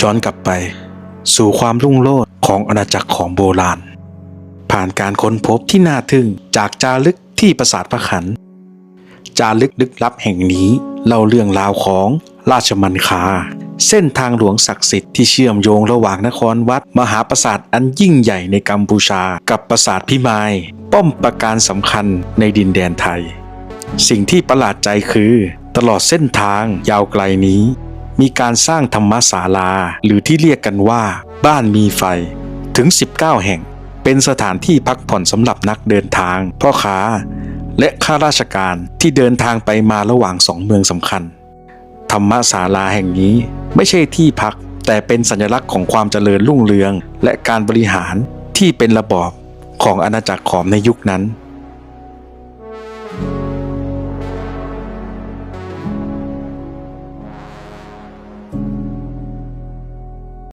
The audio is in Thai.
ย้อนกลับไป สู่ความรุ่งโรจน์ของอาณาจักรของโบราณ ผ่านการค้นพบที่น่าทึ่งจากจารึกที่ปราสาทพระขัน จารึกลึกลับแห่งนี้เล่าเรื่องราวของราชมันคา เส้นทางหลวงศักดิ์สิทธิ์ที่เชื่อมโยงระหว่างนครวัด มหาปราสาทอันยิ่งใหญ่ในกัมพูชา กับปราสาทพิมาย ป้อมปราการสำคัญในดินแดนไทย สิ่งที่ประหลาดใจคือ ตลอดเส้นทางยาวไกลนี้ มีการสร้างธรรมศาลา หรือที่เรียกกันว่า บ้านมีไฟถึง 19 แห่ง เป็นสถานที่พักผ่อนสำหรับนักเดินทาง พ่อค้า และข้าราชการที่เดินทางไปมาระหว่างสองเมืองสำคัญ ธรรมศาลาแห่งนี้ไม่ใช่ที่พัก แต่เป็นสัญลักษณ์ของความเจริญรุ่งเรือง และการบริหารที่เป็นระบอบของอาณาจักรขอมในยุคนั้น